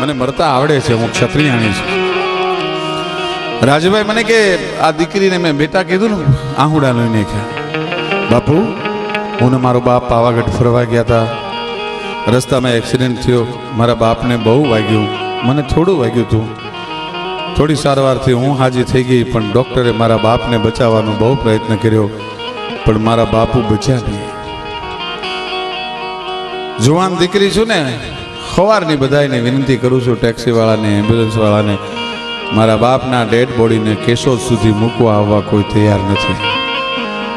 મને મરતા આવડે છે, હું ક્ષત્રિયાણી છું. રાજુભાઈ, મને કે આ દીકરીને મેં બેટા કીધું ને, આહુડા લઈને કે, બાપુ, હું ને મારો બાપ પાવાગઢ ફરવા ગયા હતા રસ્તામાં એક્સિડન્ટ થયો, મારા બાપને બહુ વાગ્યું, મને થોડું વાગ્યું હતું થોડી સારવારથી હું હાજી થઈ ગઈ, પણ ડૉક્ટરે મારા બાપને બચાવવાનો બહુ પ્રયત્ન કર્યો, પણ મારા બાપુ બચ્યા નહીં. જુવાન દીકરી છું ને સવારની બધાને વિનંતી કરું છું ટેક્સીવાળાને, એમ્બ્યુલન્સવાળાને, મારા બાપના ડેડ બોડીને કેશોદ સુધી મૂકવા આવવા કોઈ તૈયાર નથી.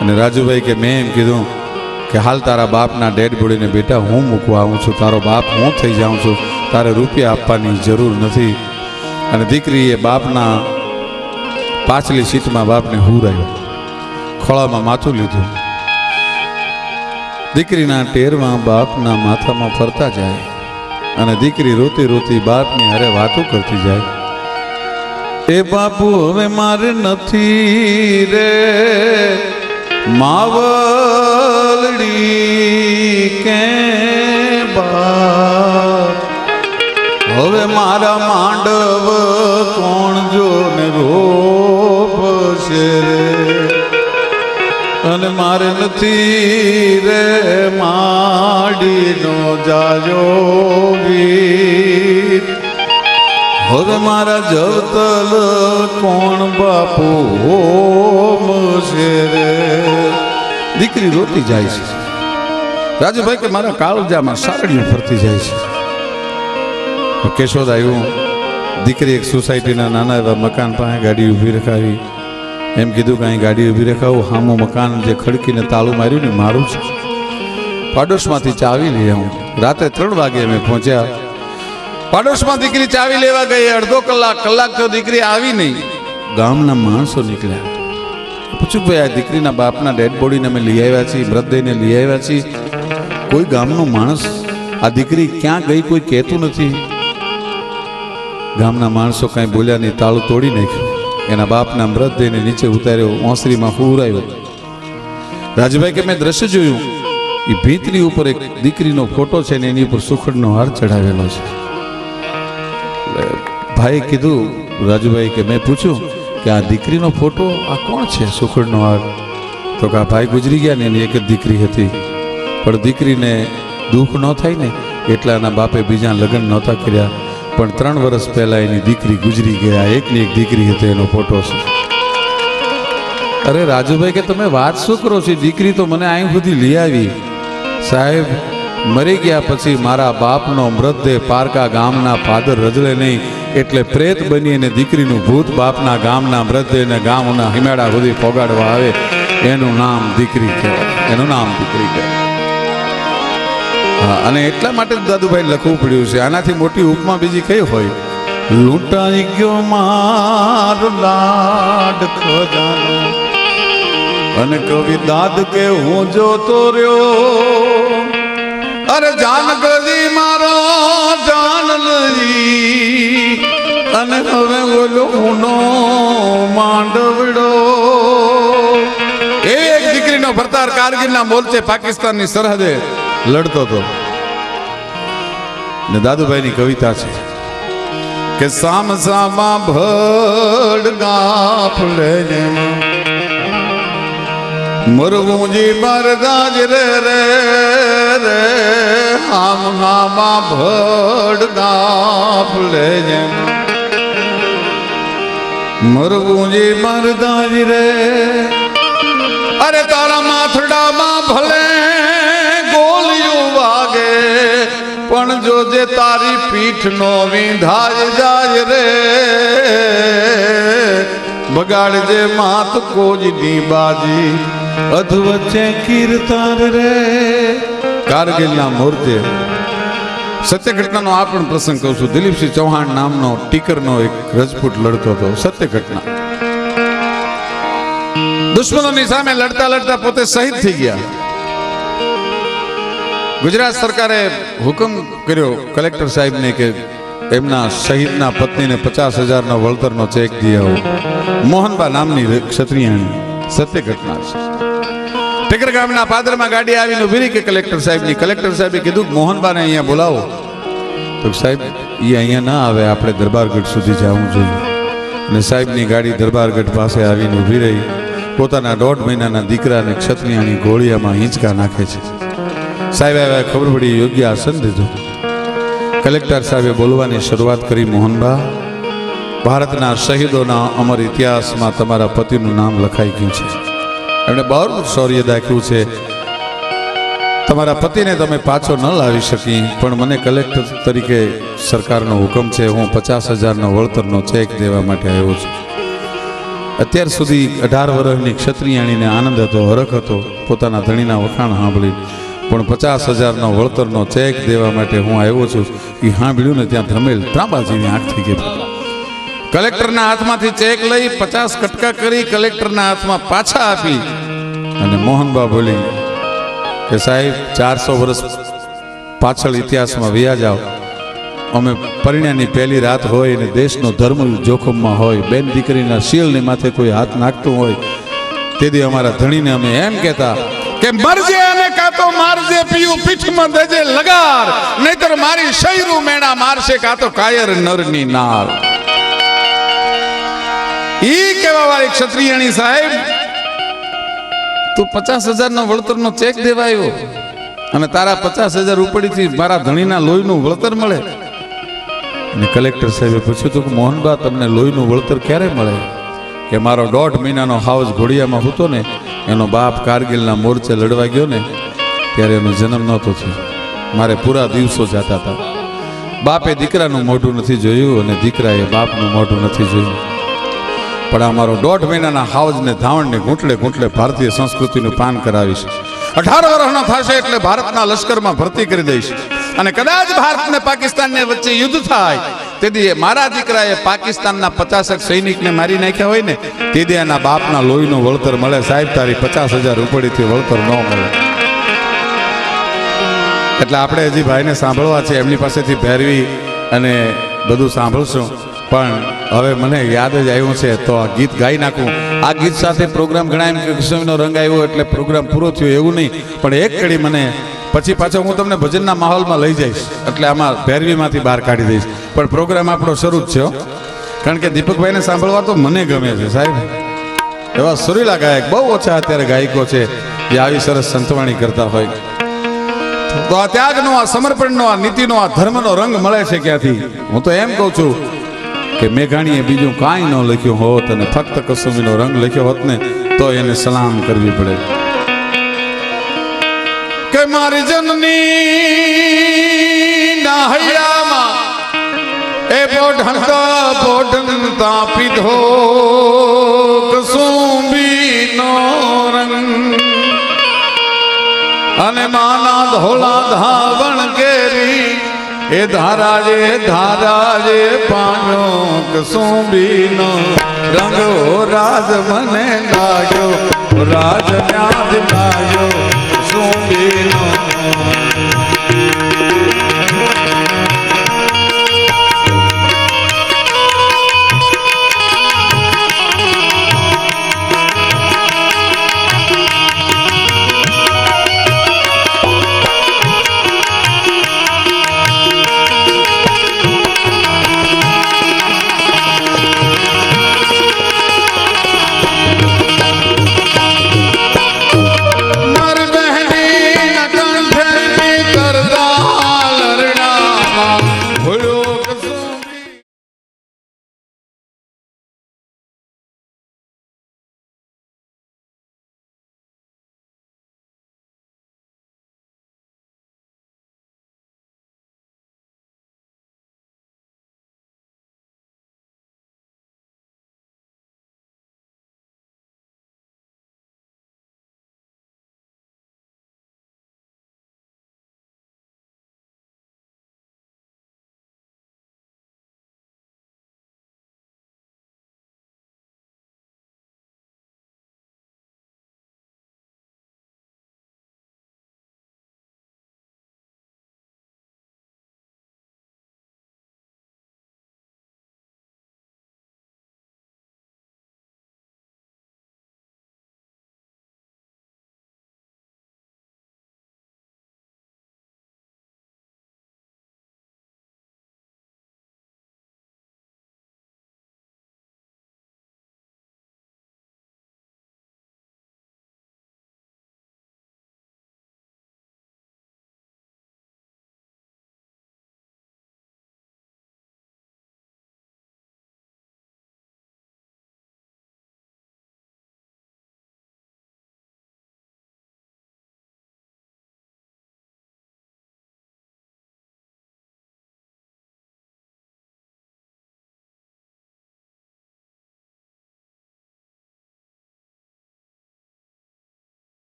અને રાજુભાઈ કે મેં એમ કીધું કે હાલ તારા બાપના ડેડ બોડીને બેટા હું મૂકવા આવું છું, તારો બાપ હું થઈ જાઉં છું, તારે રૂપિયા આપવાની જરૂર નથી. અને દીકરીએ બાપના પાછલી સીટમાં બાપને હુરાયો, ખોળામાં માથું લીધું. દીકરીના ટેરમાં બાપના માથામાં ફરતા જાય. અને દીકરી રોતી રોતી બાપની હારે વાતો કરતી જાય. એ બાપુ, હવે મારે નથી રે. માવલડી કે બાપ? હવે મારા માંડવ કોણ જો ને રોપશે રે? અને મારે નથી રે માડીનો જાજો હવે મારા જવતલ, કોણ બાપુ હોમ દીકરી રોતી જાય છે. રાજુભાઈ કે મારા કાળજામાં સારડીઓ ફરતી જાય છે. કેશોદ આવ્યું. દીકરી એક સોસાયટીના નાના એવા મકાન પાસે ગાડી ઊભી રખાવી. એમ કીધું કે અહીં ગાડી ઊભી રખાવું. હામું મકાન જે ખડકીને તાળું માર્યું ને મારું છે. પાડોશમાંથી ચાવી લઈ આવું. રાતે ત્રણ વાગે અમે પહોંચ્યા. પાડોશમાં દીકરી ચાવી લેવા ગઈ. અડધો કલાક કલાક તો દીકરી આવી નહીં. ગામના માણસો નીકળ્યા. પૂછ્યું ભાઈ, આ દીકરીના બાપના ડેડ બોડીને અમે લઈ આવ્યા છીએ મૃતદેહને લઈ આવ્યા છીએ. કોઈ ગામનો માણસ આ દીકરી ક્યાં ગઈ કોઈ કહેતું નથી. ગામના માણસો કાંઈ બોલ્યા નહીં, તાળું તોડી નાખ્યું. એના બાપના મૃતદેહને નીચે ઉતાર્યો, ઓસરીમાં હુરાયો રાજભાઈ કે, મેં દ્રશ્ય જોયું. એ ભીતની ઉપર એક દીકરીનો ફોટો છે ને એની ઉપર સુખડનો હાર ચઢાવેલો છે. ભાઈ કીધું, રાજુભાઈ કે, મેં પૂછ્યું કે આ દીકરીનો ફોટો આ કોણ છે, સુખડનો હાર? તો કે, આ ભાઈ ગુજરી ગયા ને, એની એક જ દીકરી હતી. પણ દીકરીને દુઃખ ન થાય ને એટલા એના બાપે બીજા લગ્ન નહોતા કર્યા. પણ ત્રણ વર્ષ પહેલા એની દીકરી ગુજરી ગયા. એકની એક દીકરી હતી, એનો ફોટો છે. અરે રાજુભાઈ કે તમે વાત શું કરો છો? દીકરી તો મને અહીં સુધી લઈ આવી. સાહેબ, મરી ગયા પછી મારા બાપનો મૃતદેહ પારકા ગામના ફાધર રજળે નહીં, એટલે પ્રેત બની અને દીકરીનું ભૂત બાપના ગામના મૃતદેહને ગામના હિમેડા સુધી પોગાડવા આવે. એનું નામ દીકરી કહેવાય. એનું નામ દીકરી કહેવાય. હા, અને એટલા માટે જ દાદુભાઈ લખવું પડ્યું છે. આનાથી મોટી ઉપમા બીજી કઈ હોય? લૂંટાઈ ગયો માર લાડ ખજાનો. અને કવિ દાદ કે હું જોતો રહ્યો અરે જાન ગદી મારો, જાન લઈ. અને હવે બોલો હુનો માંડવડો. એક દીકરીનો ભરતાર કારગીલના મોરચે પાકિસ્તાનની સરહદે લડતો હતો. ને દાદુભાઈની કવિતા છે કે સામ સામા ભડ ગાફલે મરવું જી મરદાજ રે રે રે, હામ હામા ભડ ગાફલે મરવું જી મરદાજ રે. અરે તારા માથડામાં પીઠનો વિંધાય જાય રે. બગાડજે માત કોજની બાજી. અધવચ્ચે કીર્તાર રે. કારગિલના મૂર્તે. સત્ય ઘટનાનો આ પણ પ્રસંગ કહું છું. દિલીપસિંહ ચૌહાણ નામનો ટીકરનો એક રજપૂત લડતો હતો. સત્ય ઘટના દુશ્મનોની સામે લડતા લડતા પોતે શહીદ થઈ ગયા. ગુજરાત સરકારે હુકમ કર્યો કલેક્ટર સાહેબને કે એમના શહીદના પત્નીને પચાસ હજારના વળતરનો ચેક દઈ આવો. મોહનબા નામની ક્ષત્રિયાણી સત્ય ઘટના છે. ટેકર ગામના પાદરમાં ગાડી આવીને ઊભી કે કલેક્ટર સાહેબની. કલેક્ટર સાહેબે કીધું મોહનબાને અહીંયા બોલાવો. તો સાહેબ એ અહીંયા ના આવે, આપણે દરબારગઢ સુધી જવું જોઈએ. અને સાહેબની ગાડી દરબારગઢ પાસે આવીને ઊભી રહી. પોતાના દોઢ મહિનાના દીકરાને ક્ષત્રિયાની ગોળિયામાં હિંચકા નાખે છે. સાહેબ આવ્યા ખબર પડી યોગ્ય આસન દીધું. કલેક્ટર સાહેબે બોલવાની શરૂઆત કરી મોહનબા ભારતના શહીદોના અમર ઇતિહાસમાં તમારા પતિનું નામ લખાઈ ગયું છે. એમણે બહુ શૌર્ય દાખ્યું છે. તમારા પતિને તમે પાછો ન લાવી શકી, પણ મને કલેક્ટર તરીકે સરકારનો હુકમ છે. હું પચાસ હજારનો વળતરનો ચેક દેવા માટે આવ્યો છું. અત્યાર સુધી અઢાર વર્ષની ક્ષત્રિયાણીને આનંદ હતો, હરખ હતો, પોતાના ધણીના વખાણ સાંભળી. પણ પચાસ હજારનો વળતરનો ચેક દેવા માટે હું આવ્યો છું. એ સાંભળ્યું ને ત્યાં ધમેલ ત્રાંબાજીની આંખ થઈ ગઈ. કલેક્ટરના હાથમાંથી ચેક લઈ પચાસ કટકા કરી કલેક્ટરના હાથમાં પાછા આપી. અને મોહનબા બોલી કે સાહેબ, ચારસો વર્ષ પાછળ ઇતિહાસમાં વ્યા જાઓ. અમે પરિણાની પહેલી રાત હોય અને દેશનો ધર્મ જોખમમાં હોય. બેન દીકરીના શીલની માથે કોઈ હાથ નાખતું હોય. તેથી અમારા ધણીને અમે એમ કહેતા કે, મરજે અને તો મારજે, પીયું પીઠમાં દેજે લગાર, નહીતર મારી શૈરું મેણા મારશે કાં તો કાયર નરની નાર ઈ કેવા વાળી ક્ષત્રિયણી સાહેબ, તું પચાસ હજારનો વળતરનો ચેક દેવાયો અને તારા પચાસ હજાર ઉપડીથી મારા ધણીના લોહીનું વળતર મળે. અને કલેક્ટર સાહેબે પૂછ્યું હતું કે મોહનબા, તમને લોહીનું વળતર ક્યારે મળે? કે મારો દોઢ મહિનાનો હાઉસ ઘોડિયામાં હતો ને, એનો બાપ કારગિલના મોરચે લડવા ગયો ને ત્યારે એનો જન્મ નહોતો થયો. મારે પૂરા દિવસો જતા હતા. બાપે દીકરાનું મોઢું નથી જોયું અને દીકરાએ બાપનું મોઢું નથી જોયું. પણ અમારો દોઢ મહિનાના હાવજને, ધાવણને ઘૂંટલે ઘૂંટલે ભારતીય સંસ્કૃતિનું પાન કરાવીશ. અઢાર વર્ષનો થશે એટલે ભારતના લશ્કરમાં ભરતી કરી દઈશ. અને કદાચ ભારતને પાકિસ્તાનને વચ્ચે યુદ્ધ થાય, તેથી મારા દીકરાએ પાકિસ્તાનના પચાસક સૈનિકને મારી નાખ્યા હોય ને, તેથી એના બાપના લોહીનું વળતર મળે. સાહેબ, તારી પચાસ હજાર રૂપડીથી વળતર ન મળે. એટલે આપણે હજી ભાઈને સાંભળવા છે એમની પાસેથી ભેરવી અને બધું સાંભળશું. પણ હવે મને યાદ જ આવ્યું છે, તો આ ગીત ગાઈ નાખું. આ ગીત સાથે પ્રોગ્રામ ઘણા એમ કૃષ્ણનો રંગ આવ્યો એટલે પ્રોગ્રામ પૂરો થયો એવું નહીં. પણ એક કડી મને પછી પાછો હું તમને ભજનના માહોલમાં લઈ જઈશ, એટલે આમાં ભેરવીમાંથી બહાર કાઢી દઈશ. પણ પ્રોગ્રામ આપણો શરૂ જ છે કારણ કે દીપકભાઈને સાંભળવા તો મને ગમે છે, સાહેબ. એવા સુરીલા ગાયક બહુ ઓછા અત્યારે ગાયકો છે, જે આવી સરસ સંતવાણી કરતા હોય. તો આ ત્યાગનો, આ સમર્પણનો, આ નીતિનો, આ ધર્મનો રંગ મળે છે ક્યાંથી? હું તો એમ કહું છું કે મેઘાણીએ બીજું કાંઈ ન લખ્યું હોત અને ફક્ત કસુંબીનો રંગ લખ્યો હોત ને, તો એને સલામ કરવી પડે. કે મારી જનની નાહયામાં એ બોઢણ કા બોઢણ તાપી અને માના ધોળા ધાવણ કેરી એ ધારાજે ધારાજે પાણ્યો કસુંબીનો રંગ રાજ મને લાગ્યો, રાજ ન્યાજ લાગ્યો.